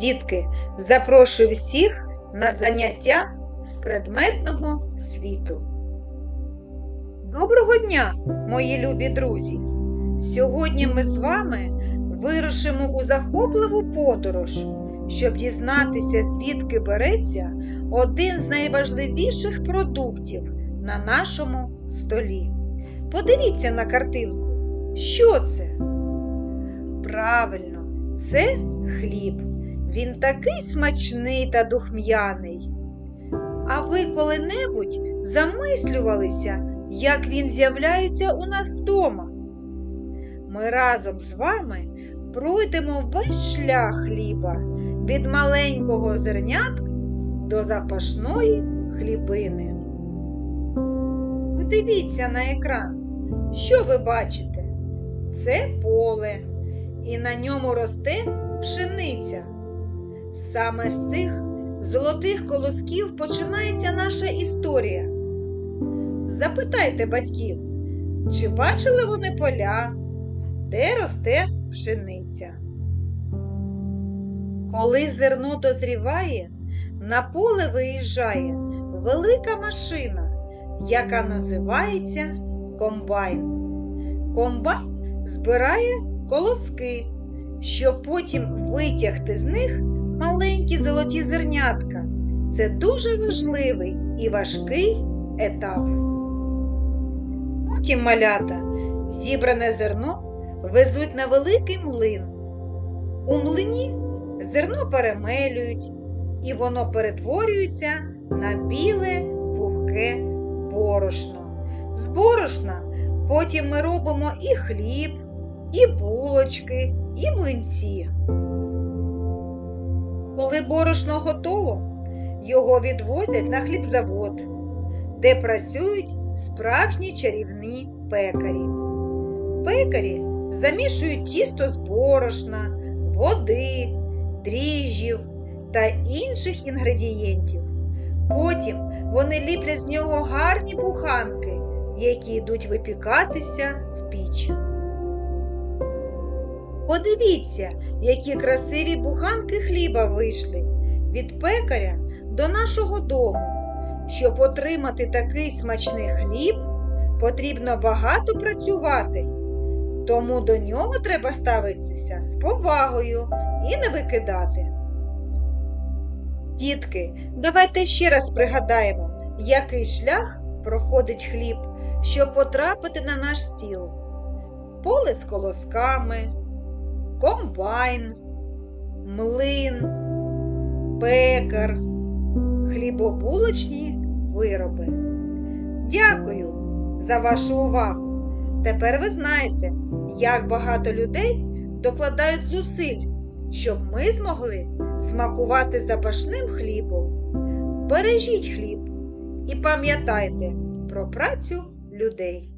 Дітки, запрошую всіх на заняття з предметного світу. Доброго дня, мої любі друзі! Сьогодні ми з вами вирушимо у захопливу подорож, щоб дізнатися, звідки береться один з найважливіших продуктів на нашому столі. Подивіться на картинку. Що це? Правильно, це хліб. Він такий смачний та духм'яний. А ви коли-небудь замислювалися, як він з'являється у нас вдома? Ми разом з вами пройдемо весь шлях хліба від маленького зернятка до запашної хлібини. Подивіться на екран. Що ви бачите? Це поле, і на ньому росте пшениця. Саме з цих золотих колосків починається наша історія. Запитайте батьків, чи бачили вони поля, де росте пшениця? Коли зерно дозріває, на поле виїжджає велика машина, яка називається комбайн. Комбайн збирає колоски, щоб потім витягти з них маленькі золоті зернятка. Це дуже важливий і важкий етап. Потім малята зібране зерно везуть на великий млин. У млині зерно перемелюють, і воно перетворюється на біле пухке борошно. З борошна потім ми робимо і хліб, і булочки, і млинці. Коли борошно готово, його відвозять на хлібзавод, де працюють справжні чарівні пекарі. Пекарі замішують тісто з борошна, води, дріжджів та інших інгредієнтів. Потім вони ліплять з нього гарні буханки, які йдуть випікатися в піч. Подивіться, які красиві буханки хліба вийшли від пекаря до нашого дому. Щоб отримати такий смачний хліб, потрібно багато працювати, тому до нього треба ставитися з повагою і не викидати. Дітки, давайте ще раз пригадаємо, який шлях проходить хліб, щоб потрапити на наш стіл. Поле з колосками, комбайн, млин, пекар, хлібобулочні вироби. Дякую за вашу увагу. Тепер ви знаєте, як багато людей докладають зусиль, щоб ми змогли смакувати запашним хлібом. Бережіть хліб і пам'ятайте про працю людей.